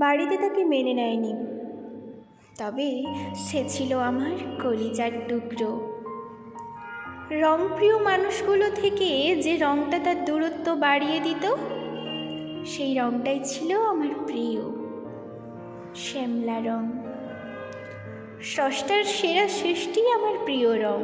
বাড়িতে তাকে মেনে নেয়নি। তবে সে ছিল আমার কলিজার টুকরো। রংপ্রিয় মানুষগুলো থেকে যে রংটা তার দূরত্ব বাড়িয়ে দিত, সেই রংটাই ছিল আমার প্রিয়, শ্যামলা রং। ষষ্ঠার সেরা সৃষ্টি আমার প্রিয় রং।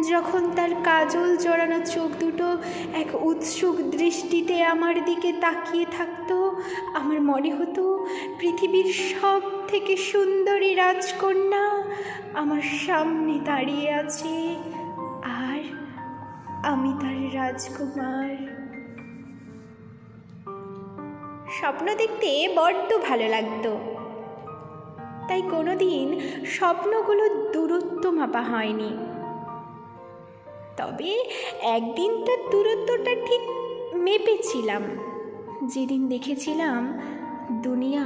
যখন তার কাজল জড়ানো চোখ দুটো এক উৎসুক দৃষ্টিতে আমার দিকে তাকিয়ে থাকতো, আমার মনে হতো পৃথিবীর সব থেকে সুন্দরী রাজকন্যা আমার সামনে দাঁড়িয়ে আছে আর আমি তার রাজকুমার। স্বপ্ন দেখতে বড্ড ভালো লাগতো। তাই কোনোদিন স্বপ্নগুলো দূরত্ব মাপা হয়নি। তবে একদিন তার দূরত্বটা ঠিক মেপেছিলাম। যেদিন দেখেছিলাম দুনিয়া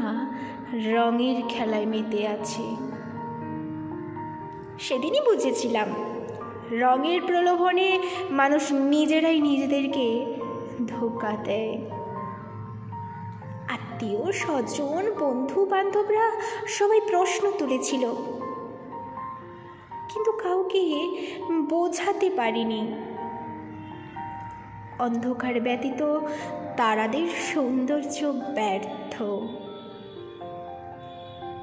রঙের খেলায় মেতে আছে। সেদিনই বুঝেছিলাম রঙের প্রলোভনে মানুষ নিজেরাই নিজেদেরকে ধোকা দেয়। আত্মীয়, স্বজন বন্ধু বান্ধবরা সবাই প্রশ্ন তুলেছিল কিন্তু কাউকে বোঝাতে পারিনি। অন্ধকার ব্যতীত তারাদের সৌন্দর্য ব্যর্থ।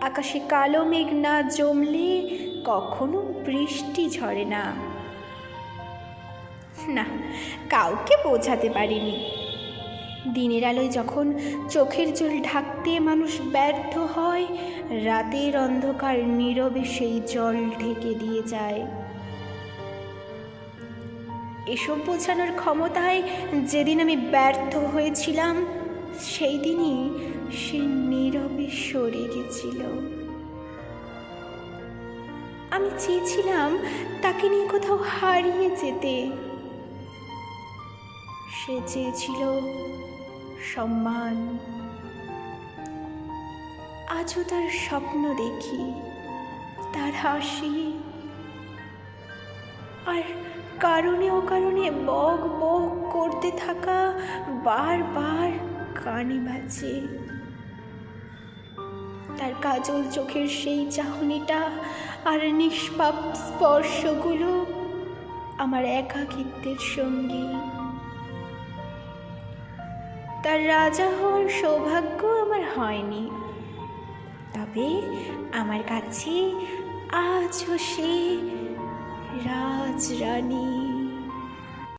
আকাশে কালো মেঘ না জমলে কখনো বৃষ্টি ঝরে না। না, কাউকে বোঝাতে পারিনি। দিনের আলোয় যখন চোখের জল ঢাকতে মানুষ ব্যর্থ হয়, রাতের অন্ধকার নীরবে সেই জল ঢেকে দিয়ে যায়। এসব বোঝানোর ক্ষমতায় যেদিন আমি ব্যর্থ হয়েছিলাম, সেই দিনই সে নীরবে সরে গেছিল। আমি চেয়েছিলাম তাকে নিয়ে কোথাও হারিয়ে যেতে। সে চেয়েছিল সম্মান। আজও তার স্বপ্ন দেখি, তার হাসি। আর কারণে অকারণে বক বক করতে থাকা বারবার কানে বাজে। তার কাজল চোখের সেই চাহনিটা আর নিষ্পাপ স্পর্শগুলো আমার একাকিত্বের সঙ্গী। তার রাজা হওয়ার সৌভাগ্য আমার হয়নি। তবে আমার কাছে আজও সে রাজরানী।